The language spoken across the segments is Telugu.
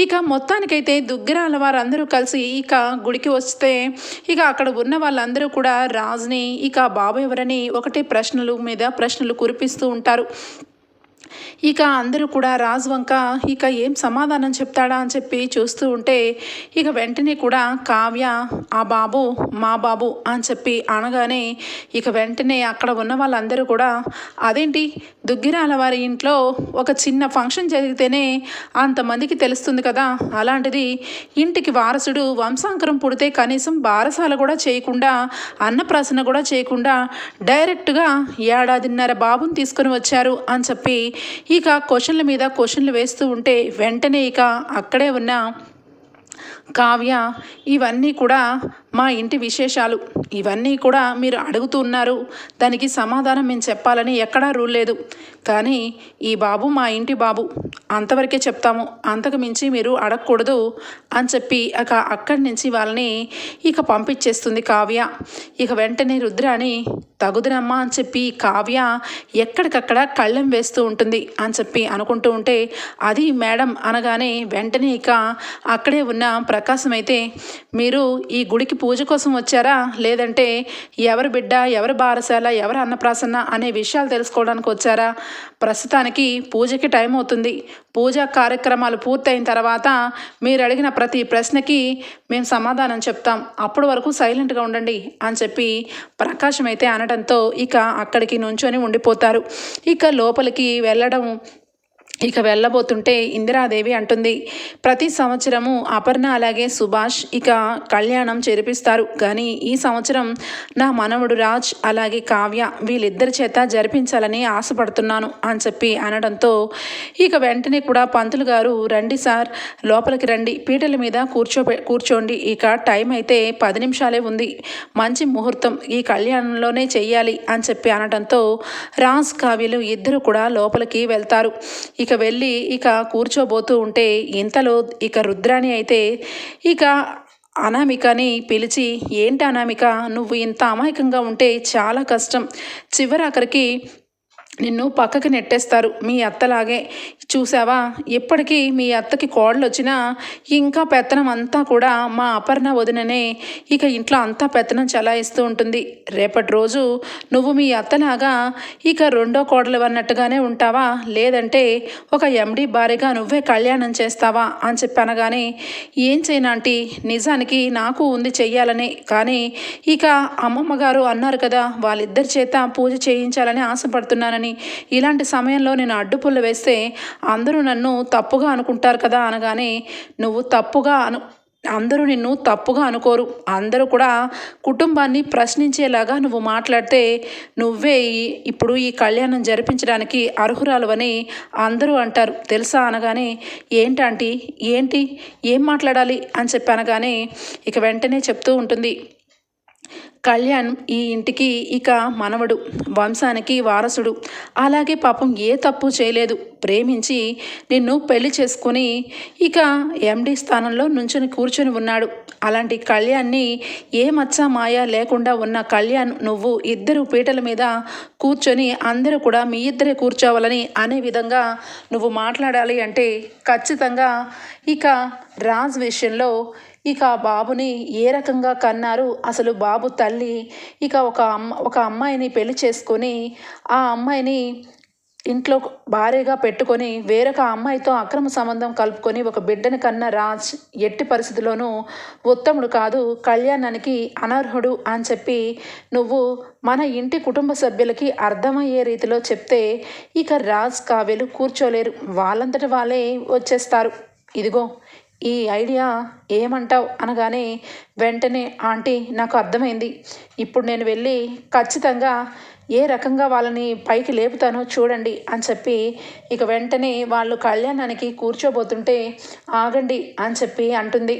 ఇక మొత్తానికైతే దుగ్గిరాల వారందరూ కలిసి ఇక గుడికి వస్తే ఇక అక్కడ ఉన్న వాళ్ళందరూ కూడా రాజుని ఇక బాబు ఎవరని ఒకటే ప్రశ్నలు మీద ప్రశ్నలు కురిపిస్తూ ఉంటారు. ఇక అందరూ కూడా రాజు వంక ఇక ఏం సమాధానం చెప్తాడా అని చెప్పి చూస్తూ ఉంటే ఇక వెంటనే కూడా కావ్య ఆ బాబు మా బాబు అని చెప్పి అనగానే ఇక వెంటనే అక్కడ ఉన్న వాళ్ళందరూ కూడా అదేంటి దుగ్గిరాల వారి ఇంట్లో ఒక చిన్న ఫంక్షన్ జరిగితేనే అంతమందికి తెలుస్తుంది కదా అలాంటిది ఇంటికి వారసుడు వంశాంకరం పుడితే కనీసం బారసాల కూడా చేయకుండా అన్నప్రాసన కూడా చేయకుండా డైరెక్ట్గా ఏడాదిన్నర బాబుని తీసుకొని వచ్చారు అని చెప్పి ఇక క్వశ్చన్ల మీద క్వశ్చన్లు వేస్తూ ఉంటే వెంటనే ఇక అక్కడే ఉన్న కావ్య ఇవన్నీ కూడా మా ఇంటి విశేషాలు. ఇవన్నీ కూడా మీరు అడుగుతూ ఉన్నారు. దానికి సమాధానం మేము చెప్పాలని ఎక్కడా రూల్ లేదు. కానీ ఈ బాబు మా ఇంటి బాబు. అంతవరకే చెప్తాము. అంతకు మించి మీరు అడగకూడదు అని చెప్పి ఇక అక్కడి నుంచి వాళ్ళని ఇక పంపించేస్తుంది కావ్య. ఇక వెంటనే రుద్రాని తగుదనమ్మా అని చెప్పి కావ్య ఎక్కడికక్కడ కళ్ళెం వేస్తూ ఉంటుంది అని చెప్పి అనుకుంటూ ఉంటే అది మేడం అనగానే వెంటనే ఇక అక్కడే ఉన్న ప్రకాశం అయితే మీరు ఈ గుడికి పూజ కోసం వచ్చారా? లేదంటే ఎవరి బిడ్డ ఎవరి బారసాల ఎవరి అన్నప్రాసన్న అనే విషయాలు తెలుసుకోవడానికి వచ్చారా? ప్రస్తుతానికి పూజకి టైం అవుతుంది. పూజా కార్యక్రమాలు పూర్తయిన తర్వాత మీరు అడిగిన ప్రతి ప్రశ్నకి మేము సమాధానం చెప్తాం. అప్పటి వరకు సైలెంట్గా ఉండండి అని చెప్పి ప్రకాశం అయితే అనడంతో ఇక అక్కడికి నుంచొని ఉండిపోతారు. ఇక లోపలికి వెళ్ళడం ఇక వెళ్ళబోతుంటే ఇందిరాదేవి అంటుంది ప్రతి సంవత్సరము అపర్ణ అలాగే సుభాష్ ఇక కళ్యాణం చేరిపిస్తారు కానీ ఈ సంవత్సరం నా మనవడు రాజ్ అలాగే కావ్య వీళ్ళిద్దరి చేత జరిపించాలని ఆశపడుతున్నాను అని చెప్పి అనడంతో ఇక వెంటనే కూడా పంతులు గారు రండి సార్ లోపలికి రండి పీటల మీద కూర్చో కూర్చోండి. ఇక టైం అయితే పది నిమిషాలే ఉంది. మంచి ముహూర్తం ఈ కళ్యాణంలోనే చెయ్యాలి అని చెప్పి అనడంతో రాజ్ కావ్యలు ఇద్దరు కూడా లోపలికి వెళ్తారు. ఇక ఇక వెళ్ళి ఇక కూర్చోబోతూ ఉంటే ఇంతలో ఇక రుద్రాణి అయితే ఇక అనామికని పిలిచి ఏంటి అనామిక? నువ్వు ఇంత అమాయకంగా ఉంటే చాలా కష్టం. చివరాఖరికి నిన్ను పక్కకి నెట్టేస్తారు. మీ అత్తలాగే. చూసావా ఎప్పటికీ మీ అత్తకి కోడలు వచ్చినా ఇంకా పెత్తనం అంతా కూడా మా అపర్ణ వదిననే ఇక ఇంట్లో అంతా పెత్తనం చలాయిస్తూ ఉంటుంది. రేపటి రోజు నువ్వు మీ అత్తలాగా ఇక రెండో కోడలు అన్నట్టుగానే ఉంటావా? లేదంటే ఒక ఎండి భార్యగా నువ్వే కళ్యాణం చేస్తావా? అని చెప్పి అనగానే ఏం చేయనాంటి నిజానికి నాకు ఉంది చెయ్యాలని. కానీ ఇక అమ్మమ్మ గారు అన్నారు కదా వాళ్ళిద్దరి చేత పూజ చేయించాలని ఆశపడుతున్నానని. ఇలాంటి సమయంలో నేను అడ్డుపుల్ల వేస్తే అందరూ నన్ను తప్పుగా అనుకుంటారు కదా అనగానే నువ్వు తప్పుగా అను అందరూ నిన్ను తప్పుగా అనుకోరు. అందరూ కూడా కుటుంబాన్ని ప్రశ్నించేలాగా నువ్వు మాట్లాడితే నువ్వే ఈ- ఇప్పుడు ఈ కళ్యాణం జరిపించడానికి అర్హురాలు అని అందరూ అంటారు. తెలుసా అనగానే ఏంటంటే ఏంటి? ఏం మాట్లాడాలి? అని చెప్పి అనగానే ఇక వెంటనే చెప్తూ ఉంటుంది. కళ్యాణ్ ఈ ఇంటికి ఇక మనవడు వంశానికి వారసుడు. అలాగే పాపం ఏ తప్పు చేయలేదు. ప్రేమించి నిన్ను పెళ్ళి చేసుకొని ఇక ఎండి స్థానంలో నుంచుని కూర్చొని ఉన్నాడు. అలాంటి కళ్యాణ్ని ఏ మచ్చ మాయ లేకుండా ఉన్న కళ్యాణ్ నువ్వు ఇద్దరు పీటల మీద కూర్చొని అందరూ కూడా మీ ఇద్దరే కూర్చోవాలని అనే విధంగా నువ్వు మాట్లాడాలి అంటే ఖచ్చితంగా ఇక రాజ్ విషయంలో ఇక ఆ బాబుని ఏ రకంగా కన్నారు? అసలు బాబు తల్లి ఇక ఒక అమ్మ ఒక అమ్మాయిని పెళ్ళి చేసుకొని ఆ అమ్మాయిని ఇంట్లో భార్యగా పెట్టుకొని వేరొక అమ్మాయితో అక్రమ సంబంధం కలుపుకొని ఒక బిడ్డని కన్న రాజ్ ఎట్టి పరిస్థితిలోనూ ఉత్తముడు కాదు కళ్యాణానికి అనర్హుడు అని చెప్పి నువ్వు మన ఇంటి కుటుంబ సభ్యులకి అర్థమయ్యే రీతిలో చెప్తే ఇక రాజ్ కావ్యలు కూర్చోలేరు. వాళ్ళంతట వాళ్ళే వచ్చేస్తారు. ఇదిగో ఈ ఐడియా ఏమంటావు? అనగానే వెంటనే ఆంటీ నాకు అర్థమైంది. ఇప్పుడు నేను వెళ్ళి ఖచ్చితంగా ఏ రకంగా వాళ్ళని పైకి లేపుతానో చూడండి అని చెప్పి ఇక వెంటనే వాళ్ళు కళ్యాణానికి కూర్చోబోతుంటే ఆగండి అని చెప్పి అంటుంది.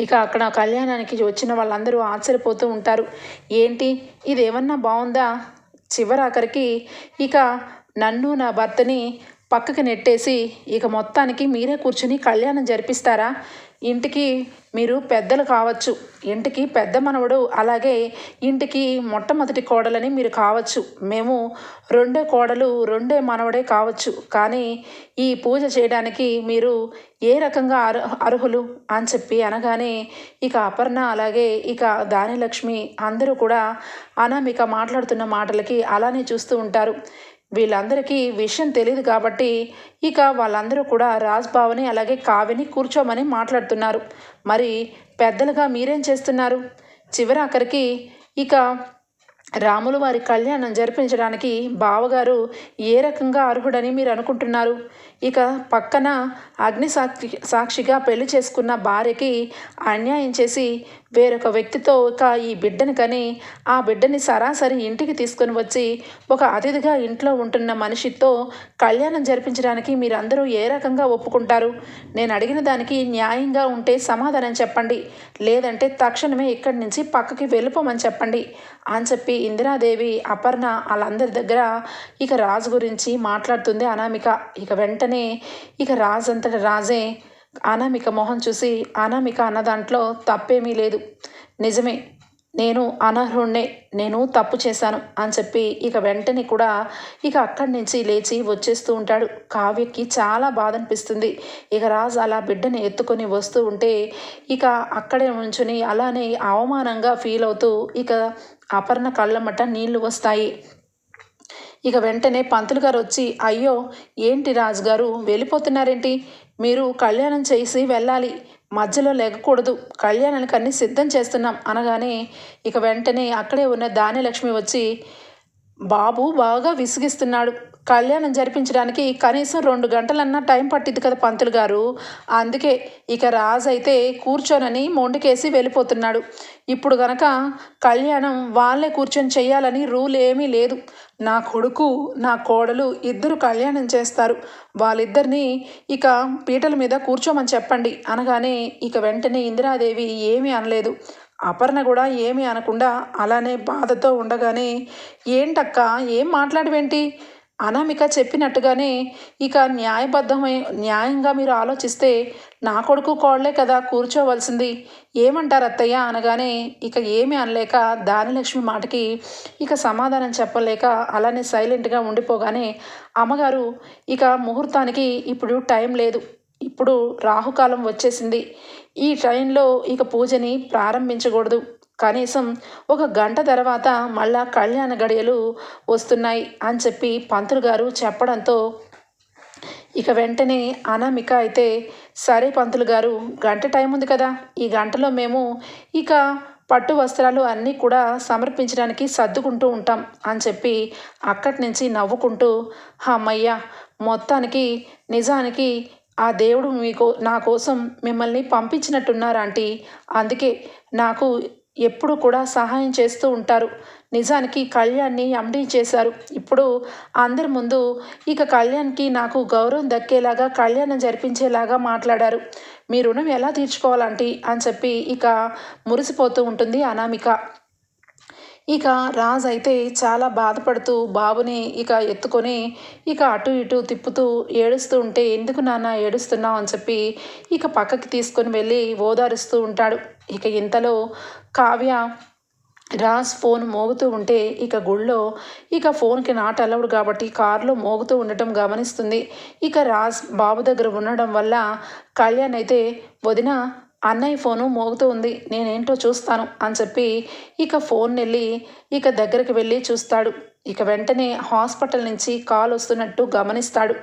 ఇక అక్కడ కళ్యాణానికి వచ్చిన వాళ్ళందరూ ఆశ్చర్యపోతూ ఉంటారు. ఏంటి? ఇదేమన్నా బాగుందా చివరాఖరికి ఇక నన్ను నా భర్తని పక్కకి నెట్టేసి ఇక మొత్తానికి మీరే కూర్చుని కళ్యాణం జరిపిస్తారా? ఇంటికి మీరు పెద్దలు కావచ్చు. ఇంటికి పెద్ద మనవడు అలాగే ఇంటికి మొట్టమొదటి కోడలని మీరు కావచ్చు. మేము రెండే కోడలు రెండే మనవడే కావచ్చు. కానీ ఈ పూజ చేయడానికి మీరు ఏ రకంగా అర్హ అర్హులు? అని చెప్పి అనగానే ఇక అపర్ణ అలాగే ఇక దానిలక్ష్మి అందరూ కూడా అనామిక మాట్లాడుతున్న మాటలకి అలానే చూస్తూ ఉంటారు. వీళ్ళందరికీ విషయం తెలియదు కాబట్టి ఇక వాళ్ళందరూ కూడా రాజ్బావని అలాగే కావ్యని కూర్చోమని మాట్లాడుతున్నారు. మరి పెద్దలుగా మీరేం చేస్తున్నారు? చివరాఖరికి ఇక రాములు వారి కళ్యాణం జరిపించడానికి బావగారు ఏ రకంగా అర్హుడని మీరు అనుకుంటున్నారు? ఇక పక్కన అగ్ని సాక్షి సాక్షిగా పెళ్ళి చేసుకున్న భార్యకి అన్యాయం చేసి వేరొక వ్యక్తితో ఇక ఈ బిడ్డని కని ఆ బిడ్డని సరాసరి ఇంటికి తీసుకొని వచ్చి ఒక అతిథిగా ఇంట్లో ఉంటున్న మనిషితో కళ్యాణం జరిపించడానికి మీరందరూ ఏ రకంగా ఒప్పుకుంటారు? నేను అడిగిన దానికి న్యాయంగా ఉంటే సమాధానం చెప్పండి. లేదంటే తక్షణమే ఇక్కడి నుంచి పక్కకి వెళ్ళిపోమని చెప్పండి అని చెప్పి ఇందిరాదేవి అపర్ణ వాళ్ళందరి దగ్గర ఇక రాజు గురించి మాట్లాడుతుంది అనామిక. ఇక వెంటనే ఇక రాజు అంతట రాజే అనామిక మొహం చూసి అనామిక అన్న దాంట్లో తప్పేమీ లేదు. నిజమే నేను అనర్హుణ్ణే నేను తప్పు చేశాను అని చెప్పి ఇక వెంటనే కూడా ఇక అక్కడి నుంచి లేచి వచ్చేస్తూ ఉంటాడు. కావ్యకి చాలా బాధ అనిపిస్తుంది ఇక రాజు అలా బిడ్డని ఎత్తుకొని వస్తూ ఉంటే ఇక అక్కడే ఉంచుని అలానే అవమానంగా ఫీల్ అవుతూ ఇక అపర్ణ కళ్ళమట నీళ్ళు వస్తాయి. ఇక వెంటనే పంతులు గారు వచ్చి అయ్యో ఏంటి రాజుగారు వెళ్ళిపోతున్నారేంటి? మీరు కళ్యాణం చేసి వెళ్ళాలి. మధ్యలో లేకకూడదు. కళ్యాణానికి అన్ని సిద్ధం చేస్తున్నాం. అనగానే ఇక వెంటనే అక్కడే ఉన్న దానిలక్ష్మి వచ్చి బాబు బాగా విసిగిస్తున్నాడు. కళ్యాణం జరిపించడానికి కనీసం రెండు గంటలన్నా టైం పట్టింది కదా పంతులు గారు. అందుకే ఇక రాజు అయితే కూర్చోనని మొండికేసి వెళ్ళిపోతున్నాడు. ఇప్పుడు గనక కళ్యాణం వాళ్ళే కూర్చొని చెయ్యాలని రూల్ ఏమీ లేదు. నా కొడుకు నా కోడలు ఇద్దరు కళ్యాణం చేస్తారు. వాళ్ళిద్దరిని ఇక పీటల మీద కూర్చోమని చెప్పండి. అనగానే ఇక వెంటనే ఇందిరాదేవి ఏమీ అనలేదు. అపర్ణ కూడా ఏమీ అనకుండా అలానే బాధతో ఉండగానే ఏంటక్క? ఏం మాట్లాడవేంటి? అనామిక చెప్పినట్టుగానే ఇక న్యాయబద్ధమై న్యాయంగా మీరు ఆలోచిస్తే నా కొడుకు కోడలే కదా కూర్చోవలసింది. ఏమంటారు అత్తయ్య అనగానే ఇక ఏమీ అనలేక దానిలక్ష్మి మాటకి ఇక సమాధానం చెప్పలేక అలానే సైలెంట్గా ఉండిపోగానే అమ్మగారు ఇక ముహూర్తానికి ఇప్పుడు టైం లేదు. ఇప్పుడు రాహుకాలం వచ్చేసింది. ఈ టైంలో ఇక పూజని ప్రారంభించకూడదు. కనీసం ఒక గంట తర్వాత మళ్ళా కళ్యాణ గడియలు వస్తున్నాయి అని చెప్పి పంతులు గారు చెప్పడంతో ఇక వెంటనే అనామిక అయితే సరే పంతులు గారు గంట టైం ఉంది కదా ఈ గంటలో మేము ఇక పట్టు వస్త్రాలు అన్నీ కూడా సమర్పించడానికి సర్దుకుంటూ ఉంటాం అని చెప్పి అక్కడి నుంచి నవ్వుకుంటూ అమ్మయ్య మొత్తానికి నిజానికి ఆ దేవుడు మీకు నా కోసం మిమ్మల్ని పంపించినట్టున్నారు ఆంటీ. అందుకే నాకు ఎప్పుడు కూడా సహాయం చేస్తూ ఉంటారు. నిజానికి కళ్యాణ్ని ఎండీ చేశారు. ఇప్పుడు అందరి ముందు ఇక కళ్యాణ్కి నాకు గౌరవం దక్కేలాగా కళ్యాణం జరిపించేలాగా మాట్లాడారు. మీ రుణం ఎలా తీర్చుకోవాలంటీ? అని చెప్పి ఇక మురిసిపోతూ ఉంటుంది అనామిక. ఇక రాజ్ అయితే చాలా బాధపడుతూ బాబుని ఇక ఎత్తుకొని ఇక అటు ఇటు తిప్పుతూ ఏడుస్తూ ఉంటే ఎందుకు నాన్న ఏడుస్తున్నావు? అని చెప్పి ఇక పక్కకి తీసుకొని వెళ్ళి ఓదారుస్తూ ఉంటాడు. ఇక ఇంతలో కావ్య రాజ్ ఫోన్ మోగుతూ ఉంటే ఇక గుళ్ళో ఇక ఫోన్కి నాట్ అలౌడ్ కాబట్టి కారులో మోగుతూ ఉండటం గమనిస్తుంది. ఇక రాజ్ బాబు దగ్గర ఉండడం వల్ల కళ్యాణ్ అయితే వదిన అన్నయ్య ఫోను మోగుతూ ఉంది. నేనేంటో చూస్తాను అని చెప్పి ఇక ఫోన్ వెళ్ళి ఇక దగ్గరికి వెళ్ళి చూస్తాడు. ఇక వెంటనే హాస్పిటల్ నుంచి కాల్ వస్తున్నట్టు గమనిస్తాడు.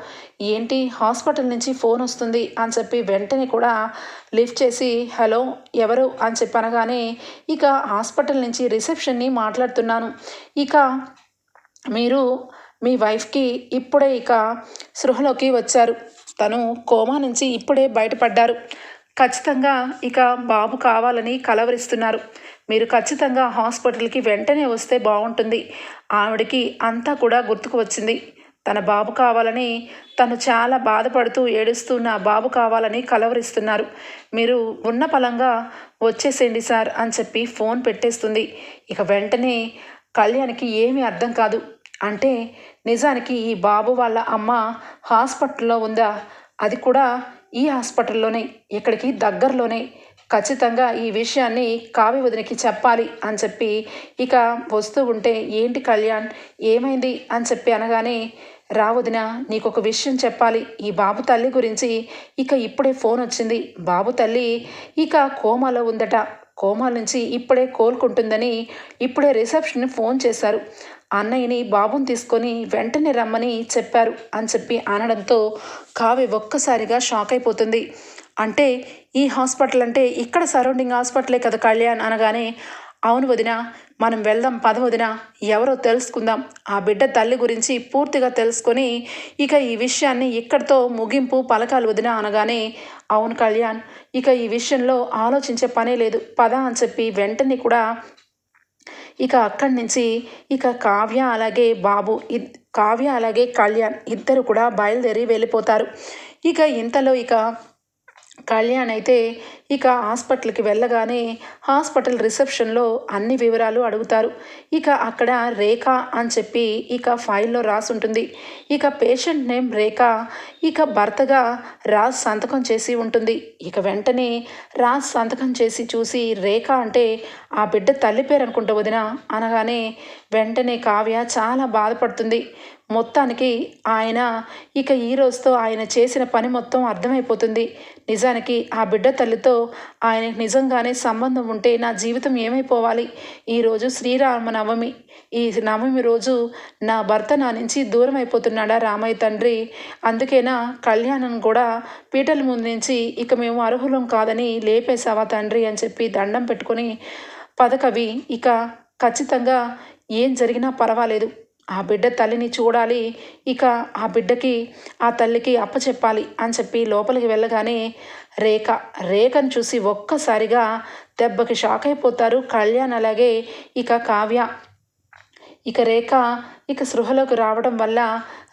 ఏంటి హాస్పిటల్ నుంచి ఫోన్ వస్తుంది అని చెప్పి వెంటనే కూడా లిఫ్ట్ చేసి హలో ఎవరు? అని చెప్పి అనగానే ఇక హాస్పిటల్ నుంచి రిసెప్షన్ని మాట్లాడుతున్నాను. ఇక మీరు మీ వైఫ్కి ఇప్పుడే ఇక సృహలోకి వచ్చారు. తను కోమా నుంచి ఇప్పుడే బయటపడ్డారు. ఖచ్చితంగా ఇక బాబు కావాలని కలవరిస్తున్నారు. మీరు ఖచ్చితంగా హాస్పిటల్కి వెంటనే వస్తే బాగుంటుంది. ఆవిడకి అంతా కూడా గుర్తుకు వచ్చింది. తన బాబు కావాలని తను చాలా బాధపడుతూ ఏడుస్తూ నా బాబు కావాలని కలవరిస్తున్నారు. మీరు ఉన్న పలంగా వచ్చేసేయండి సార్ అని చెప్పి ఫోన్ పెట్టేస్తుంది. ఇక వెంటనే కళ్యాణ్కి ఏమీ అర్థం కాదు. అంటే నిజానికి ఈ బాబు వాళ్ళ అమ్మ హాస్పిటల్లో ఉందా? అది కూడా ఈ హాస్పిటల్లోనే ఇక్కడికి దగ్గరలోనే ఖచ్చితంగా ఈ విషయాన్ని కావ్య వదినకి చెప్పాలి అని చెప్పి ఇక వస్తూ ఉంటే ఏంటి కళ్యాణ్ ఏమైంది? అని చెప్పి అనగానే రావదిన నీకు ఒక విషయం చెప్పాలి. ఈ బాబు తల్లి గురించి ఇక ఇప్పుడే ఫోన్ వచ్చింది. బాబు తల్లి ఇక కోమాలో ఉందట. కోమా నుంచి ఇప్పుడే కోలుకుంటుందని ఇప్పుడే రిసెప్షన్ ఫోన్ చేశారు. అన్నయ్యని బాబుని తీసుకొని వెంటనే రమ్మని చెప్పారు అని చెప్పి అనడంతో కావ్య ఒక్కసారిగా షాక్ అయిపోతుంది. అంటే ఈ హాస్పిటల్ అంటే ఇక్కడ సరౌండింగ్ హాస్పిటలే కదా కళ్యాణ్ అనగానే అవును వదిన మనం వెళ్దాం పద వదిన ఎవరో తెలుసుకుందాం. ఆ బిడ్డ తల్లి గురించి పూర్తిగా తెలుసుకొని ఇక ఈ విషయాన్ని ఇక్కడితో ముగింపు పలకాలు వదిన అనగానే అవును కళ్యాణ్ ఇక ఈ విషయంలో ఆలోచించే పనే లేదు పద అని చెప్పి వెంటనే కూడా ఇక అక్కడి నుంచి ఇక కావ్య అలాగే బాబు కావ్య అలాగే కళ్యాణ్ ఇద్దరు కూడా బయలుదేరి వెళ్ళిపోతారు. ఇక ఇంతలో ఇక కళ్యాణ్ అయితే ఇక హాస్పిటల్కి వెళ్ళగానే హాస్పిటల్ రిసెప్షన్లో అన్ని వివరాలు అడుగుతారు. ఇక అక్కడ రేఖ అని చెప్పి ఇక ఫైల్లో రాసి ఉంటుంది ఇక పేషెంట్ నేమ్ రేఖ ఇక భర్తగా రాజ్ సంతకం చేసి ఉంటుంది. ఇక వెంటనే రాజ్ సంతకం చేసి చూసి రేఖ అంటే ఆ బిడ్డ తల్లి పేరు అనుకుంటా వదిన అనగానే వెంటనే కావ్య చాలా బాధపడుతుంది. మొత్తానికి ఆయన ఇక ఈ రోజుతో ఆయన చేసిన పని మొత్తం అర్థమైపోతుంది. నిజానికి ఆ బిడ్డ తల్లితో ఆయనకు నిజంగానే సంబంధం ఉంటే నా జీవితం ఏమైపోవాలి? ఈరోజు శ్రీరామ నవమి ఈ నవమి రోజు నా భర్త నా నుంచి దూరం అయిపోతున్నాడా రామయ్య తండ్రి? అందుకేనా కళ్యాణం కూడా పీటల ముందు నుంచి ఇక మేము అర్హులం కాదని లేపేశావా తండ్రి అని చెప్పి దండం పెట్టుకొని పదకవి ఇక ఖచ్చితంగా ఏం జరిగినా పర్వాలేదు. ఆ బిడ్డ తల్లిని చూడాలి. ఇక ఆ బిడ్డకి ఆ తల్లికి అప్పచెప్పాలి అని చెప్పి లోపలికి వెళ్ళగానే రేఖ రేఖను చూసి ఒక్కసారిగా దెబ్బకి షాక్ అయిపోతారు. కళ్యాణ్ అలాగే ఇక కావ్య. ఇక రేఖ ఇక సృహలోకి రావడం వల్ల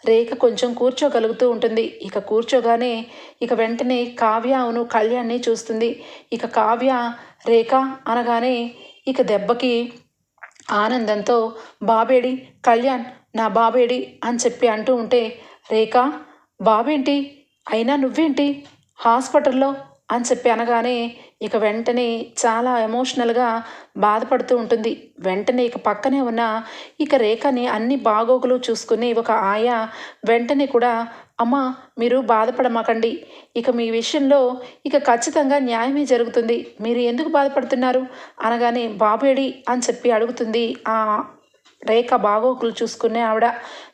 రేఖ కొంచెం కూర్చోగలుగుతూ ఉంటుంది. ఇక కూర్చోగానే ఇక వెంటనే కావ్య అవును కళ్యాణ్ని చూస్తుంది. ఇక కావ్య రేఖ అనగానే ఇక దెబ్బకి ఆనందంతో బాబేడి కళ్యాణ్ నా బాబేడి అని చెప్పి అంటూ ఉంటే రేఖ బాబేంటి? అయినా నువ్వేంటి? హాస్పిటల్లో? అని చెప్పి అనగానే ఇక వెంటనే చాలా ఎమోషనల్గా బాధపడుతూ ఉంటుంది. వెంటనే ఇక పక్కనే ఉన్న ఇక రేఖని అన్ని బాగోగులు చూసుకుని ఒక ఆయా వెంటనే కూడా అమ్మ మీరు బాధపడమాకండి. ఇక మీ విషయంలో ఇక ఖచ్చితంగా న్యాయమే జరుగుతుంది. మీరు ఎందుకు బాధపడుతున్నారు? అనగానే బాబేడి అని చెప్పి అడుగుతుంది ఆ రేఖ బాగోకులు చూసుకునే ఆవిడ.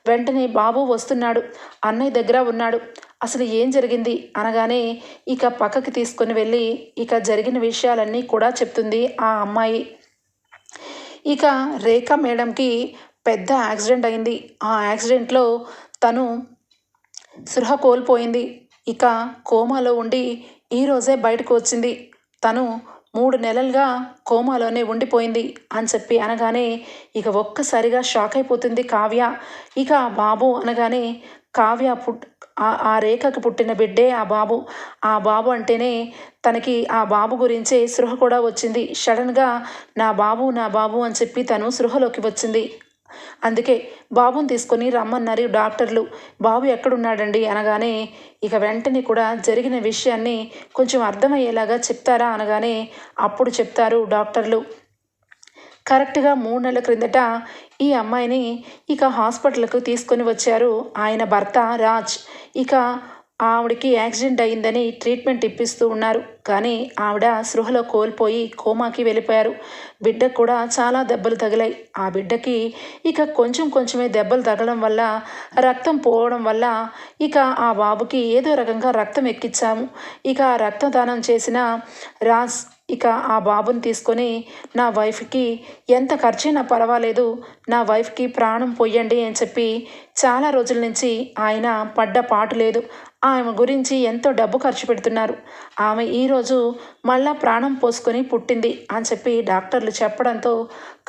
వెంటనే బాబు వస్తున్నాడు. అన్నయ్య దగ్గర ఉన్నాడు. అసలు ఏం జరిగింది? అనగానే ఇక పక్కకి తీసుకొని వెళ్ళి ఇక జరిగిన విషయాలన్నీ కూడా చెప్తుంది ఆ అమ్మాయి. ఇక రేఖ మేడంకి పెద్ద యాక్సిడెంట్ అయింది. ఆ యాక్సిడెంట్లో తను సృహ కోల్పోయింది. ఇక కోమాలో ఉండి ఈరోజే బయటకు వచ్చింది. తను మూడు నెలలుగా కోమాలోనే ఉండిపోయింది అని చెప్పి అనగానే ఇక ఒక్కసారిగా షాక్ అయిపోతుంది కావ్య. ఇక బాబు అనగానే కావ్య పుట్ ఆ రేఖకు పుట్టిన బిడ్డే ఆ బాబు. ఆ బాబు అంటేనే తనకి ఆ బాబు గురించే సృహ కూడా వచ్చింది. సడన్గా నా బాబు నా బాబు అని చెప్పి తను సృహలోకి వచ్చింది. అందుకే బాబుని తీసుకొని రమ్మన్నారు డాక్టర్లు. బాబు ఎక్కడున్నాడండి? అనగానే ఇక వెంటనే కూడా జరిగిన విషయాన్ని కొంచెం అర్థమయ్యేలాగా చెప్తారా? అనగానే అప్పుడు చెప్తారు డాక్టర్లు. కరెక్ట్గా మూడు నెలల క్రిందట ఈ అమ్మాయిని ఇక హాస్పిటల్కు తీసుకొని వచ్చారు. ఆయన భర్త రాజ్. ఇక ఆవిడకి యాక్సిడెంట్ అయిందని ట్రీట్మెంట్ ఇప్పిస్తూ ఉన్నారు. కానీ ఆవిడ సృహలో కోల్పోయి కోమాకి వెళ్ళిపోయారు. బిడ్డకు కూడా చాలా దెబ్బలు తగిలాయి. ఆ బిడ్డకి ఇక కొంచెం కొంచెమే దెబ్బలు తగలడం వల్ల రక్తం పోవడం వల్ల ఇక ఆ బాబుకి ఏదో రకంగా రక్తం ఎక్కించాము ఇక రక్తదానం చేసిన రాజ్ ఇక ఆ బాబుని తీసుకొని నా వైఫ్కి ఎంత ఖర్చైనా పర్వాలేదు. నా వైఫ్కి ప్రాణం పొయ్యండి అని చెప్పి చాలా రోజుల నుంచి ఆయన పడ్డ పాటు లేదు. ఆమె గురించి ఎంతో డబ్బు ఖర్చు పెడుతున్నారు. ఆమె ఈరోజు మళ్ళా ప్రాణం పోసుకొని పుట్టింది అని చెప్పి డాక్టర్లు చెప్పడంతో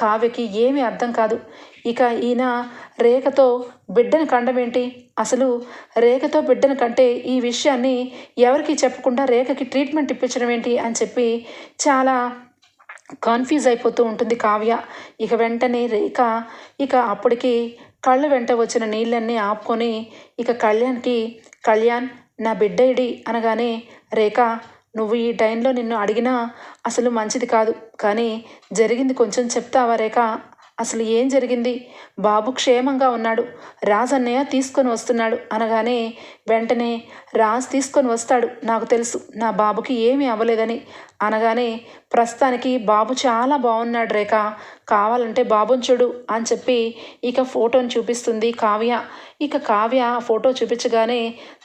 కావ్యకి ఏమీ అర్థం కాదు. ఇక ఈయన రేఖతో బిడ్డను కండమేంటి అసలు రేఖతో బిడ్డను కంటే ఈ విషయాన్ని ఎవరికి చెప్పకుండా రేఖకి ట్రీట్మెంట్ ఇప్పించడం ఏంటి అని చెప్పి చాలా కన్ఫ్యూజ్ అయిపోతూ ఉంటుంది కావ్య. ఇక వెంటనే రేఖ ఇక అప్పటికి కళ్ళ వెంట వచ్చిన నీళ్ళన్నీ ఆపుకొని ఇక కళ్యాణ్కి కళ్యాణ్ నా బిడ్డ ఇడి అనగానే రేఖ నువ్వు ఈ టైంలో నిన్ను అడిగినా అసలు మంచిది కాదు కానీ జరిగింది కొంచెం చెప్తావా రేఖ? అసలు ఏం జరిగింది? బాబు క్షేమంగా ఉన్నాడు రాజ్ అన్నయ్య తీసుకొని వస్తున్నాడు అనగానే వెంటనే రాజ్ తీసుకొని వస్తాడు నాకు తెలుసు నా బాబుకి ఏమీ అవ్వలేదని అనగానే ప్రస్తుతానికి బాబు చాలా బాగున్నాడు రేఖ. కావాలంటే బాబుని చూడు అని చెప్పి ఇక ఫోటోని చూపిస్తుంది కావ్య. ఇక కావ్య ఫోటో చూపించగానే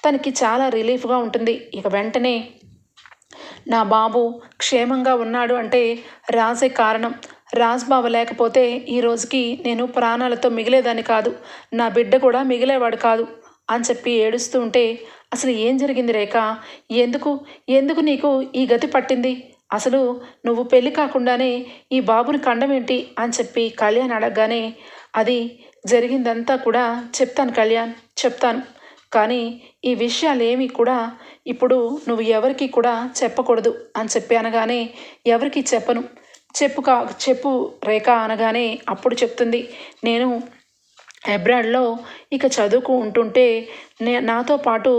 తనకి చాలా రిలీఫ్గా ఉంటుంది. ఇక వెంటనే నా బాబు క్షేమంగా ఉన్నాడు అంటే రాజే కారణం. రాజ్బాబు లేకపోతే ఈ రోజుకి నేను ప్రాణాలతో మిగిలేదాన్ని కాదు. నా బిడ్డ కూడా మిగిలేవాడు కాదు. అని చెప్పి ఏడుస్తూ ఉంటే అసలు ఏం జరిగింది రేఖ? ఎందుకు? ఎందుకు నీకు ఈ గతి పట్టింది? అసలు నువ్వు పెళ్ళి కాకుండానే ఈ బాబుని కండమేంటి? అని చెప్పి కళ్యాణ్ అడగగానే అది జరిగిందంతా కూడా చెప్తాను కళ్యాణ్ చెప్తాను. కానీ ఈ విషయాలు ఏమీ కూడా ఇప్పుడు నువ్వు ఎవరికి కూడా చెప్పకూడదు అని చెప్పి అనగానే ఎవరికి చెప్పను. చెప్పు కా చెప్పు రేఖ అనగానే అప్పుడు చెప్తుంది నేను అబ్రాడ్లో ఇక చదువుకు ఉంటుంటే నే నాతో పాటు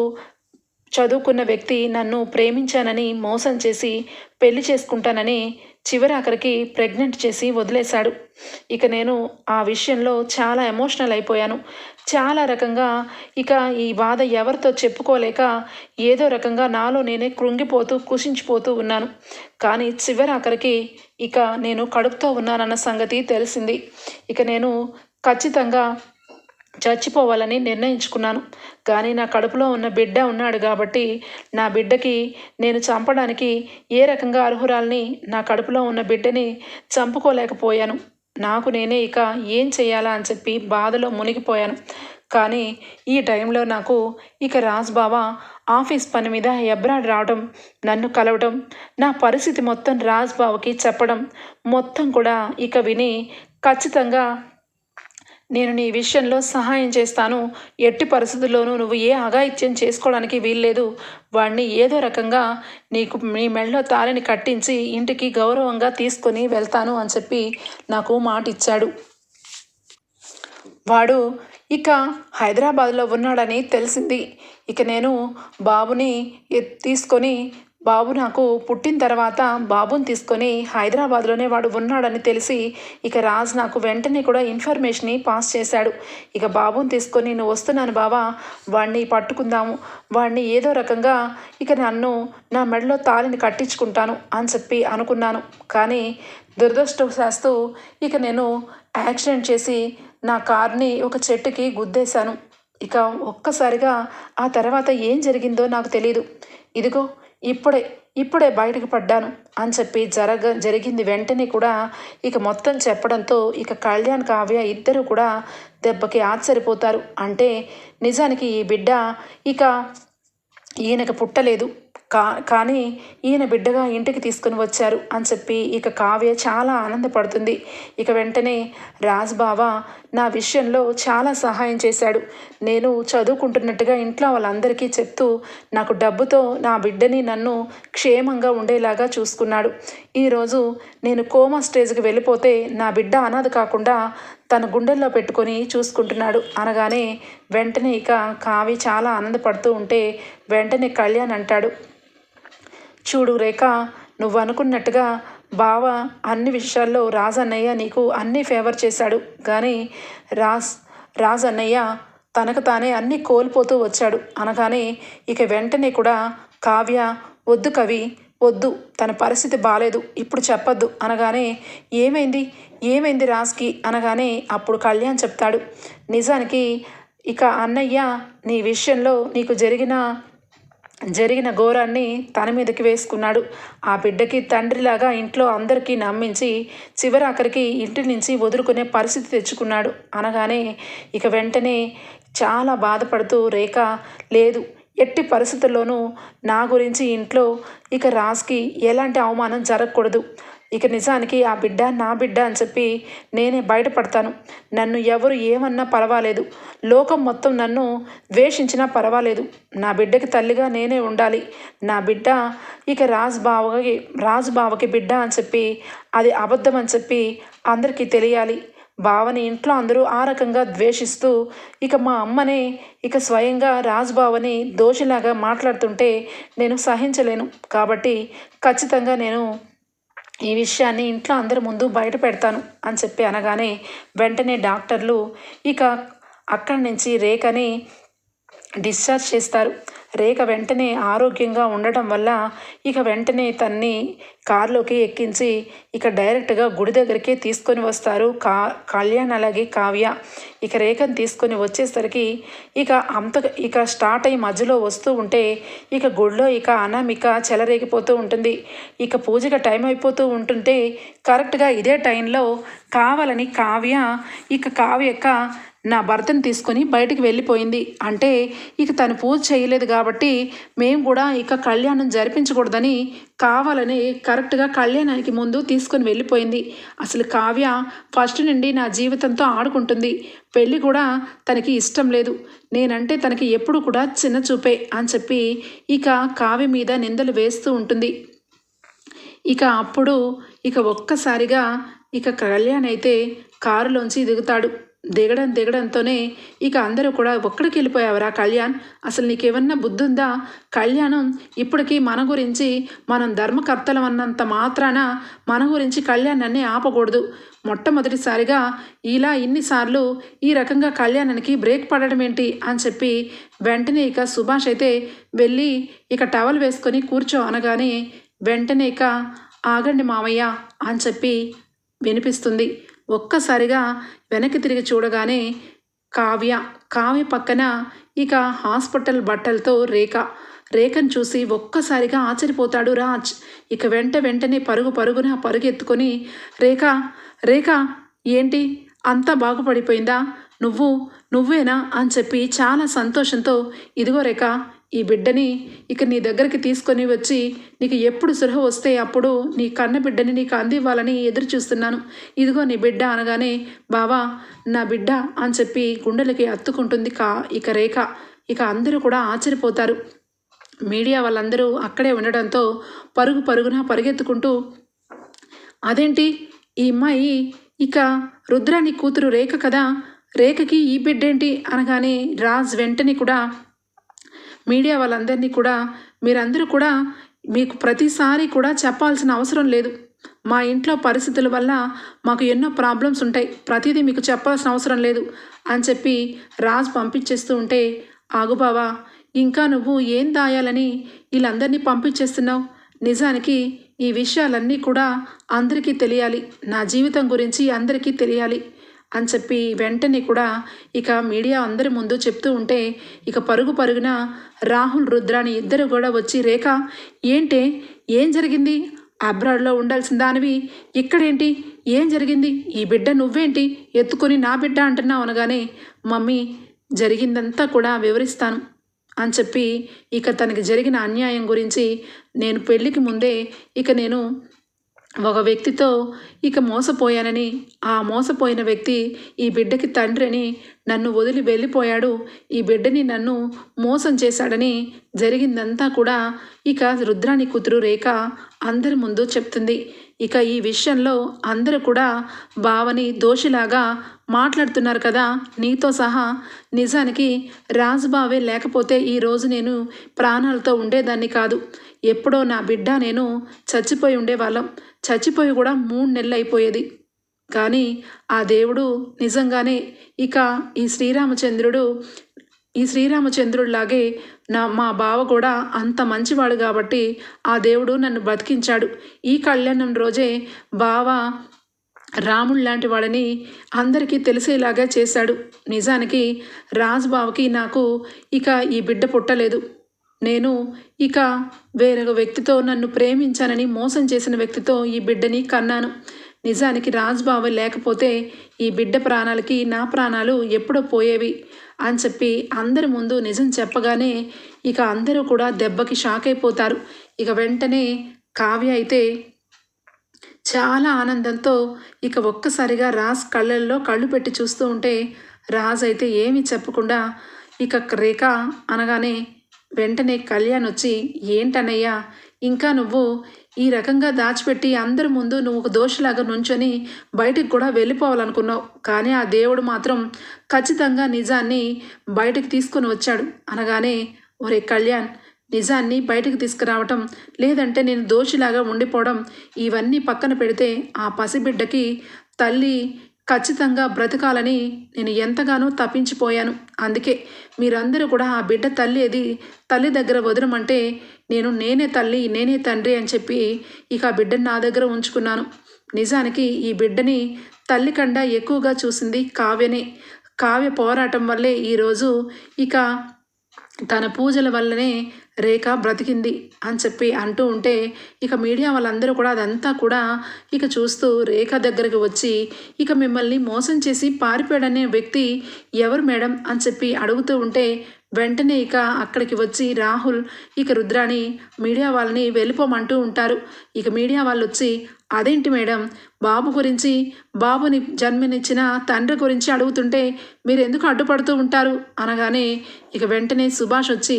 చదువుకున్న వ్యక్తి నన్ను ప్రేమించానని మోసం చేసి పెళ్ళి చేసుకుంటానని చివరి ఆఖరికి ప్రెగ్నెంట్ చేసి వదిలేశాడు. ఇక నేను ఆ విషయంలో చాలా ఎమోషనల్ అయిపోయాను. చాలా రకంగా ఇక ఈ బాధ ఎవరితో చెప్పుకోలేక ఏదో రకంగా నాలో నేనే కృంగిపోతూ కుషించిపోతూ ఉన్నాను. కానీ చివరి ఆఖరికి ఇక నేను కడుపుతో ఉన్నానన్న సంగతి తెలిసింది. ఇక నేను ఖచ్చితంగా చచ్చిపోవాలని నిర్ణయించుకున్నాను. కానీ నా కడుపులో ఉన్న బిడ్డ ఉన్నాడు కాబట్టి నా బిడ్డకి నేను చంపడానికి ఏ రకంగా అర్హురాల్ని నా కడుపులో ఉన్న బిడ్డని చంపుకోలేకపోయాను. నాకు నేనే ఇక ఏం చేయాలా అని చెప్పి బాధలో మునిగిపోయాను. కానీ ఈ టైంలో నాకు ఇక రాజ్ బావ ఆఫీస్ పని మీద ఎబ్రాడ్ రావడం నన్ను కలవడం నా పరిస్థితి మొత్తం రాజ్ బావకి చెప్పడం మొత్తం కూడా ఇక విని ఖచ్చితంగా నేను నీ విషయంలో సహాయం చేస్తాను. ఎట్టి పరిస్థితుల్లోనూ నువ్వు ఏ అఘాయిత్యం చేసుకోవడానికి వీల్లేదు. వాడిని ఏదో రకంగా నీకు నీ మెడలో తాళిని కట్టించి ఇంటికి గౌరవంగా తీసుకొని వెళ్తాను అని చెప్పి నాకు మాట ఇచ్చాడు వాడు ఇక హైదరాబాద్లో ఉన్నాడని తెలిసింది. ఇక నేను బాబుని తీసుకొని బాబు నాకు పుట్టిన తర్వాత బాబుని తీసుకొని హైదరాబాద్లోనే వాడు ఉన్నాడని తెలిసి ఇక రాజ్ నాకు వెంటనే కూడా ఇన్ఫర్మేషన్ని పాస్ చేశాడు. ఇక బాబుని తీసుకొని నేను వస్తున్నాను బావా వాడిని పట్టుకుందాము. వాడిని ఏదో రకంగా ఇక నన్ను నా మెడలో తాళిని కట్టించుకుంటాను అని చెప్పి అనుకున్నాను. కానీ దురదృష్టవశాస్తు ఇక నేను యాక్సిడెంట్ చేసి నా కార్ని ఒక చెట్టుకి గుద్దేశాను. ఇక ఒక్కసారిగా ఆ తర్వాత ఏం జరిగిందో నాకు తెలియదు ఇదిగో ఇప్పుడే ఇప్పుడే బయటకు పడ్డాను అని చెప్పి జరగ జరిగింది వెంటనే కూడా ఇక మొత్తం చెప్పడంతో ఇక కళ్యాణ్ కావ్య ఇద్దరు కూడా దెబ్బకి ఆశ్చర్యపోతారు. అంటే నిజానికి ఈ బిడ్డ ఇక ఈయనకు పుట్టలేదు. కా కానీ ఈయన బిడ్డగా ఇంటికి తీసుకుని వచ్చారు అని చెప్పి ఇక కావ్య చాలా ఆనందపడుతుంది. ఇక వెంటనే రాజ్ బావ నా విషయంలో చాలా సహాయం చేశాడు. నేను చదువుకుంటున్నట్టుగా ఇంట్లో వాళ్ళందరికీ చెప్తూ నాకు డబ్బుతో నా బిడ్డని నన్ను క్షేమంగా ఉండేలాగా చూసుకున్నాడు. ఈరోజు నేను కోమా స్టేజ్కి వెళ్ళిపోతే నా బిడ్డ అనాథ కాకుండా తన గుండెల్లో పెట్టుకొని చూసుకుంటున్నాడు. అనగానే వెంటనే ఇక కావి చాలా ఆనందపడుతూ ఉంటే వెంటనే కళ్యాణ్ అంటాడు చూడు రేఖ నువ్వు అనుకున్నట్టుగా బావ అన్ని విషయాల్లో రాజన్నయ్య నీకు అన్ని ఫేవర్ చేశాడు. కానీ రాజ్ రాజన్నయ్య తనకు తానే అన్నీ కోల్పోతూ వచ్చాడు. అనగానే ఇక వెంటనే కూడా కావ్య వద్దు కవి వద్దు తన పరిస్థితి బాగాలేదు ఇప్పుడు చెప్పొద్దు. అనగానే ఏమైంది? ఏమైంది రాజ్కి అనగానే అప్పుడు కళ్యాణ్ చెప్తాడు. నిజానికి ఇక అన్నయ్య నీ విషయంలో నీకు జరిగిన జరిగిన ఘోరాన్ని తన మీదకి వేసుకున్నాడు. ఆ బిడ్డకి తండ్రిలాగా ఇంట్లో అందరికీ నమ్మించి చివరాఖరికి ఇంటి నుంచి వదులుకునే పరిస్థితి తెచ్చుకున్నాడు. అనగానే ఇక వెంటనే చాలా బాధపడుతూ రేఖ లేదు. ఎట్టి పరిస్థితుల్లోనూ నా గురించి ఇంట్లో ఇక రాజ్కి ఎలాంటి అవమానం జరగకూడదు. ఇక నిజానికి ఆ బిడ్డ నా బిడ్డ అని చెప్పి నేనే బయటపడతాను. నన్ను ఎవరు ఏమన్నా పర్వాలేదు. లోకం మొత్తం నన్ను ద్వేషించినా పర్వాలేదు. నా బిడ్డకి తల్లిగా నేనే ఉండాలి. నా బిడ్డ ఇక రాజుబావకి బావకి రాజు బావకి బిడ్డ అని చెప్పి అది అబద్ధం అని చెప్పి అందరికీ తెలియాలి. బావని ఇంట్లో అందరూ ఆ రకంగా ద్వేషిస్తూ ఇక మా అమ్మనే ఇక స్వయంగా రాజుబావని దోషిలాగా మాట్లాడుతుంటే నేను సహించలేను. కాబట్టి ఖచ్చితంగా నేను ఈ విషయాన్ని ఇంట్లో అందరి ముందు బయట పెడతాను అని చెప్పి అనగానే వెంటనే డాక్టర్లు ఇక అక్కడి నుంచి రేఖని డిశ్చార్జ్ చేస్తారు. రేఖ వెంటనే ఆరోగ్యంగా ఉండటం వల్ల ఇక వెంటనే తన్ని కారులోకి ఎక్కించి ఇక డైరెక్ట్గా గుడి దగ్గరికే తీసుకొని వస్తారు కా కళ్యాణ్ అలాగే కావ్య. ఇక రేఖను తీసుకొని వచ్చేసరికి ఇక అంత ఇక స్టార్ట్ అయ్యి మధ్యలో వస్తూ ఉంటే ఇక గుడిలో ఇక అనామిక చెలరేగిపోతూ ఉంటుంది. ఇక పూజగా టైం అయిపోతూ ఉంటుంటే కరెక్ట్గా ఇదే టైంలో కావాలని కావ్య ఇక కావ్యక నా భర్తను తీసుకొని బయటికి వెళ్ళిపోయింది. అంటే ఇక తను పూజ చేయలేదు కాబట్టి మేము కూడా ఇక కళ్యాణం జరిపించకూడదని కావాలని కరెక్ట్గా కళ్యాణానికి ముందు తీసుకొని వెళ్ళిపోయింది. అసలు కావ్య ఫస్ట్ నుండి నా జీవితంతో ఆడుకుంటుంది. పెళ్ళి కూడా తనకి ఇష్టం లేదు. నేనంటే తనకి ఎప్పుడు కూడా చిన్న చూపే అని చెప్పి ఇక కావ్య మీద నిందలు వేస్తూ ఉంటుంది. ఇక అప్పుడు ఇక ఒక్కసారిగా ఇక కళ్యాణ్ అయితే కారులోంచి దిగుతాడు. దిగడం దిగడంతోనే ఇక అందరూ కూడా ఒక్కడికి వెళ్ళిపోయావరా కళ్యాణ్? అసలు నీకేమన్నా బుద్ధి ఉందా కళ్యాణం ఇప్పటికీ మన గురించి మనం ధర్మకర్తలం అన్నంత మాత్రాన మన గురించి కళ్యాణాన్ని ఆపకూడదు. మొట్టమొదటిసారిగా ఇలా ఇన్నిసార్లు ఈ రకంగా కళ్యాణానికి బ్రేక్ పడడం ఏంటి అని చెప్పి వెంటనే ఇక సుభాష్ అయితే వెళ్ళి ఇక టవల్ వేసుకొని కూర్చో అనగానే వెంటనే ఇక ఆగండి మావయ్య అని చెప్పి వినిపిస్తుంది. ఒక్కసారిగా వెనక్కి తిరిగి చూడగానే కావ్య కావ్య పక్కన ఇక హాస్పిటల్ బట్టలతో రేఖ. రేఖను చూసి ఒక్కసారిగా ఆశ్చర్యపోతాడు రాజ్. ఇక వెంట వెంటనే పరుగు పరుగున పరుగెత్తుకొని రేఖ రేఖ ఏంటి? అంతా బాగుపడిపోయిందా? నువ్వు నువ్వేనా? అని చెప్పి చాలా సంతోషంతో ఇదిగో రేఖ ఈ బిడ్డని ఇక నీ దగ్గరికి తీసుకొని వచ్చి నీకు ఎప్పుడు సులహ వస్తే అప్పుడు నీ కన్న బిడ్డని నీకు అందివ్వాలని ఎదురు చూస్తున్నాను. ఇదిగో నీ బిడ్డ అనగానే బావా నా బిడ్డ అని చెప్పి గుండెలకి అత్తుకుంటుంది కా ఇక రేఖ. ఇక అందరూ కూడా ఆశ్చర్యపోతారు. మీడియా వాళ్ళందరూ అక్కడే ఉండడంతో పరుగు పరుగున పరిగెత్తుకుంటూ అదేంటి? ఈ అమ్మాయి ఇక రుద్రాని కూతురు రేఖ కదా? రేఖకి ఈ బిడ్డేంటి? అనగానే రాజ్ వెంటనే కూడా మీడియా వాళ్ళందరినీ కూడా మీరందరూ కూడా మీకు ప్రతిసారి కూడా చెప్పాల్సిన అవసరం లేదు. మా ఇంట్లో పరిస్థితుల వల్ల మాకు ఎన్నో ప్రాబ్లమ్స్ ఉంటాయి. ప్రతిదీ మీకు చెప్పాల్సిన అవసరం లేదు అని చెప్పి రాజ్ పంపించేస్తూ ఉంటే ఆగుబావా ఇంకా నువ్వు ఏం దాయాలని వీళ్ళందరినీ పంపించేస్తున్నావు? నిజానికి ఈ విషయాలన్నీ కూడా అందరికీ తెలియాలి. నా జీవితం గురించి అందరికీ తెలియాలి. అని చెప్పి వెంటనే కూడా ఇక మీడియా అందరి ముందు చెప్తూ ఉంటే ఇక పరుగు పరుగున రాహుల్ రుద్రాని ఇద్దరు కూడా వచ్చి రేఖ ఏంటే? ఏం జరిగింది? అబ్రాడ్లో ఉండాల్సిన దానివి ఇక్కడేంటి? ఏం జరిగింది? ఈ బిడ్డ నువ్వేంటి? ఎత్తుకొని నా బిడ్డ అంటున్నావు అనగానే మమ్మీ జరిగిందంతా కూడా వివరిస్తాను అని చెప్పి ఇక తనకి జరిగిన అన్యాయం గురించి నేను పెళ్ళికి ముందే ఇక నేను ఒక వ్యక్తితో ఇక మోసపోయానని ఆ మోసపోయిన వ్యక్తి ఈ బిడ్డకి తండ్రి అని నన్ను వదిలి వెళ్ళిపోయాడు. ఈ బిడ్డని నన్ను మోసం చేశాడని జరిగిందంతా కూడా ఇక రుద్రాని కూతురు రేఖ అందరి ముందు చెప్తుంది. ఇక ఈ విషయంలో అందరూ కూడా బావని దోషిలాగా మాట్లాడుతున్నారు కదా. నీతో సహా నిజానికి రాజుబావే లేకపోతే ఈరోజు నేను ప్రాణాలతో ఉండేదాన్ని కాదు. ఎప్పుడో నా బిడ్డ నేను చచ్చిపోయి ఉండేవాళ్ళం. చచ్చిపోయి కూడా మూడు నెలలు అయిపోయేది. కానీ ఆ దేవుడు నిజంగానే ఇక ఈ శ్రీరామచంద్రుడు ఈ శ్రీరామచంద్రుడిలాగే నా మా బావ కూడా అంత మంచివాడు కాబట్టి ఆ దేవుడు నన్ను బతికించాడు. ఈ కళ్యాణం రోజే బావ రాముడు లాంటి వాడని అందరికీ తెలిసేలాగా చేశాడు. నిజానికి రాజుబావకి నాకు ఇక ఈ బిడ్డ పుట్టలేదు. నేను ఇక వేరొక వ్యక్తితో నన్ను ప్రేమించానని మోసం చేసిన వ్యక్తితో ఈ బిడ్డని కన్నాను. నిజానికి రాజ్బాబు లేకపోతే ఈ బిడ్డ ప్రాణాలకి నా ప్రాణాలు ఎప్పుడో పోయేవి అని చెప్పి అందరి ముందు నిజం చెప్పగానే ఇక అందరూ కూడా దెబ్బకి షాక్ అయిపోతారు. ఇక వెంటనే కావ్య అయితే చాలా ఆనందంతో ఇక ఒక్కసారిగా రాజ్ కళ్ళల్లో కళ్ళు పెట్టి చూస్తూ ఉంటే రాజ్ అయితే ఏమీ చెప్పకుండా ఇక రేఖ అనగానే వెంటనే కళ్యాణ్ వచ్చి ఏంటనయ్యా ఇంకా నువ్వు ఈ రకంగా దాచిపెట్టి అందరి ముందు నువ్వు ఒక దోషిలాగా నుంచొని బయటికి కూడా వెళ్ళిపోవాలనుకున్నావు. కానీ ఆ దేవుడు మాత్రం ఖచ్చితంగా నిజాన్ని బయటకు తీసుకొని వచ్చాడు. అనగానే ఒరే కళ్యాణ్ నిజాన్ని బయటకు తీసుకురావటం లేదంటే నేను దోషిలాగా ఉండిపోవడం ఇవన్నీ పక్కన పెడితే ఆ పసిబిడ్డకి తల్లి ఖచ్చితంగా బ్రతకాలని నేను ఎంతగానో తప్పించిపోయాను. అందుకే మీరందరూ కూడా ఆ బిడ్డ తల్లి అది తల్లి దగ్గర వదలమంటే నేను నేనే తల్లి నేనే తండ్రి అని చెప్పి ఇక ఆ బిడ్డని నా దగ్గర ఉంచుకున్నాను. నిజానికి ఈ బిడ్డని తల్లి కండా ఎక్కువగా చూసింది కావ్యనే. కావ్య పోరాటం వల్లే ఈరోజు ఇక తన పూజల వల్లనే రేఖ బ్రతికింది అని చెప్పి అంటూ ఉంటే ఇక మీడియా వాళ్ళందరూ కూడా అదంతా కూడా ఇక చూస్తూ రేఖ దగ్గరికి వచ్చి ఇక మిమ్మల్ని మోసం చేసి పారిపోయాడనే వ్యక్తి ఎవరు మేడం అని చెప్పి అడుగుతూ ఉంటే వెంటనే ఇక అక్కడికి వచ్చి రాహుల్ ఇక రుద్రాని మీడియా వాళ్ళని వెళ్ళిపోమంటూ ఉంటారు. ఇక మీడియా వాళ్ళు వచ్చి అదేంటి మేడం? బాబు గురించి బాబుని జన్మనిచ్చిన తండ్రి గురించి అడుగుతుంటే మీరు ఎందుకు అడ్డుపడుతూ ఉంటారు? అనగానే ఇక వెంటనే సుభాష్ వచ్చి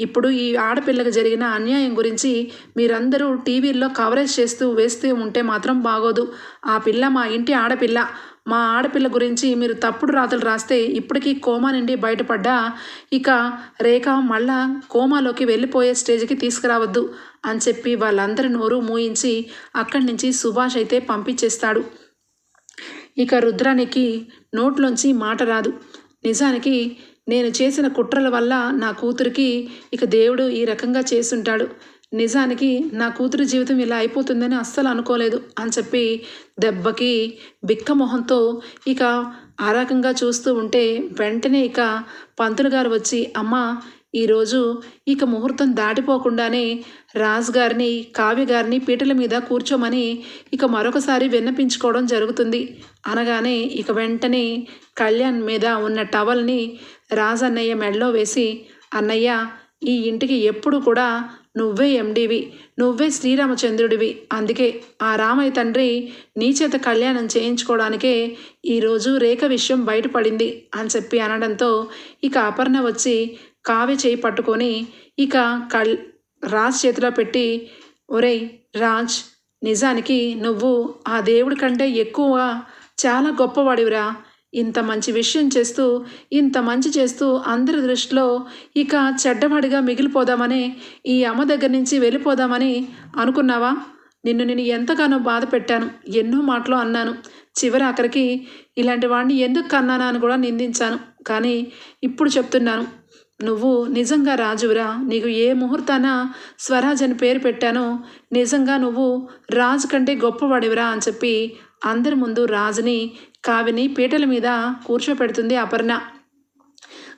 ఇప్పుడు ఈ ఆడపిల్లకు జరిగిన అన్యాయం గురించి మీరందరూ టీవీల్లో కవరేజ్ చేస్తూ వేస్తూ ఉంటే మాత్రం బాగోదు. ఆ పిల్ల మా ఇంటి ఆడపిల్ల. మా ఆడపిల్ల గురించి మీరు తప్పుడు రాతలు రాస్తే ఇప్పటికీ కోమా నుండి బయటపడ్డా ఇక రేఖ మళ్ళా కోమాలోకి వెళ్ళిపోయే స్టేజ్కి తీసుకురావద్దు అని చెప్పి వాళ్ళందరి నోరు మూయించి అక్కడి నుంచి సుభాష్ అయితే పంపించేస్తాడు. ఇక రుద్రానికి నోట్లోంచి మాట రాదు. నిజానికి నేను చేసిన కుట్రల వల్ల నా కూతురికి ఇక దేవుడు ఈ రకంగా చేసుంటాడు నిజానికి నా కూతురు జీవితం ఇలా అయిపోతుందని అస్సలు అనుకోలేదు అని చెప్పి దెబ్బకి బిక్క మొహంతో ఇక ఆ రకంగా చూస్తూ ఉంటే వెంటనే ఇక పంతులు గారు వచ్చి అమ్మ ఈరోజు ఇక ముహూర్తం దాటిపోకుండానే రాజు గారిని కావ్య గారిని పీటల మీద కూర్చోమని ఇక మరొకసారి విన్నపించుకోవడం జరుగుతుంది. అనగానే ఇక వెంటనే కళ్యాణ్ మీద ఉన్న టవల్ని రాజన్నయ్య మెడలో వేసి అన్నయ్య ఈ ఇంటికి ఎప్పుడు కూడా నువ్వే ఎండివి నువ్వే శ్రీరామచంద్రుడివి. అందుకే ఆ రామయ్య తండ్రి నీ చేత కళ్యాణం చేయించుకోవడానికే ఈరోజు రేఖ విషయం బయటపడింది అని చెప్పి అనడంతో ఇక అపర్ణ వచ్చి కావ్య చేయి పట్టుకొని ఇక కళ్ రాజ్ చేతిలో పెట్టి ఒరేయ్ రాజ్ నిజానికి నువ్వు ఆ దేవుడి కంటే ఎక్కువ చాలా గొప్పవాడివిరా. ఇంత మంచి విషయం చేస్తూ ఇంత మంచి చేస్తూ అందరి దృష్టిలో ఇక చెడ్డవాడిగా మిగిలిపోదామని ఈ అమ్మ దగ్గర నుంచి వెళ్ళిపోదామని అనుకున్నావా? నిన్ను నేను ఎంతగానో బాధ పెట్టాను ఎన్నో మాటలు అన్నాను. చివరి ఆఖరికి ఇలాంటి వాడిని ఎందుకు కన్నానా అని కూడా నిందించాను. కానీ ఇప్పుడు చెప్తున్నాను నువ్వు నిజంగా రాజురా నీకు ఏ ముహూర్తాన స్వరాజ్ అని పేరు పెట్టానో నిజంగా నువ్వు రాజు కంటే గొప్పవాడివిరా అని చెప్పి అందరి ముందు రాజుని కావిని పీటల మీద కూర్చోపెడుతుంది అపర్ణ.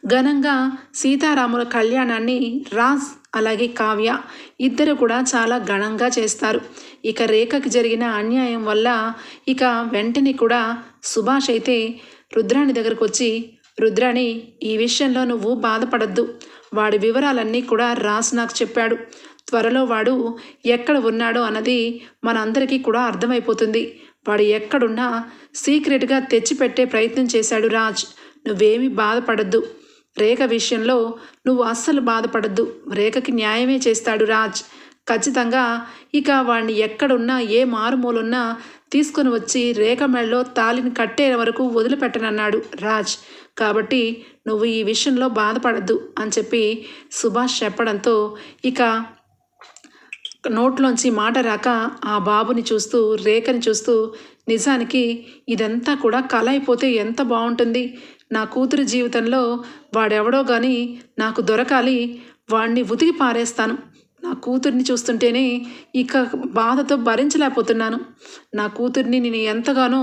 ఘనంగా సీతారాముల కళ్యాణాన్ని రాజ్ అలాగే కావ్య ఇద్దరు కూడా చాలా ఘనంగా చేస్తారు. ఇక రేఖకి జరిగిన అన్యాయం వల్ల ఇక వెంటనే కూడా సుభాష్ అయితే రుద్రాణి దగ్గరకు వచ్చి రుద్రాణి ఈ విషయంలో నువ్వు బాధపడద్దు. వాడి వివరాలన్నీ కూడా రాజ్ నాకు చెప్పాడు. త్వరలో వాడు ఎక్కడ ఉన్నాడో అన్నది మనందరికీ కూడా అర్థమైపోతుంది. వాడు ఎక్కడున్నా సీక్రెట్గా తెచ్చిపెట్టే ప్రయత్నం చేశాడు రాజ్. నువ్వేమీ బాధపడద్దు. రేఖ విషయంలో నువ్వు అస్సలు బాధపడద్దు. రేఖకి న్యాయమే చేస్తాడు రాజ్. ఖచ్చితంగా ఇక వాడిని ఎక్కడున్నా ఏ మారుమూలున్నా తీసుకొని వచ్చి రేఖ మెడలో తాలిని కట్టే వరకు వదిలిపెట్టనన్నాడు రాజ్. కాబట్టి నువ్వు ఈ విషయంలో బాధపడద్దు అని చెప్పి సుభాష్ చెప్పడంతో ఇక నోట్లోంచి మాట రాక ఆ బాబుని చూస్తూ రేఖని చూస్తూ నిజానికి ఇదంతా కూడా కల అయిపోతే ఎంత బాగుంటుంది నా కూతురు జీవితంలో వాడెవడో కానీ నాకు దొరకాలి వాడిని ఉతికి పారేస్తాను. నా కూతుర్ని చూస్తుంటేనే ఇక బాధతో భరించలేకపోతున్నాను. నా కూతుర్ని నేను ఎంతగానో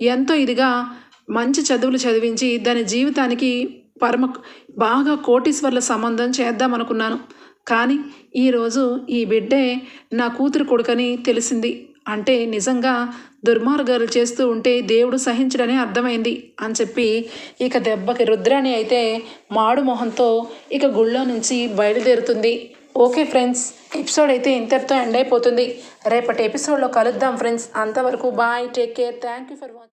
ఎంతో ఇదిగా మంచి చదువులు చదివించి దాని జీవితానికి పరమ బాగా కోటీశ్వర్ల సంబంధం చేద్దామనుకున్నాను. కానీ ఈరోజు ఈ బిడ్డే నా కూతురు కొడుకని తెలిసింది. అంటే నిజంగా దుర్మార్గాలు చేస్తూ ఉంటే దేవుడు సహించడని అర్థమైంది అని చెప్పి ఇక దెబ్బకి రుద్రాణి అయితే మాడు మొహంతో ఇక గుళ్ళో నుంచి బయలుదేరుతుంది. ఓకే ఫ్రెండ్స్ ఎపిసోడ్ అయితే ఇంతటితో ఎండ్ అయిపోతుంది. రేపటి ఎపిసోడ్లో కలుద్దాం ఫ్రెండ్స్. అంతవరకు bye take care. Thank you for watching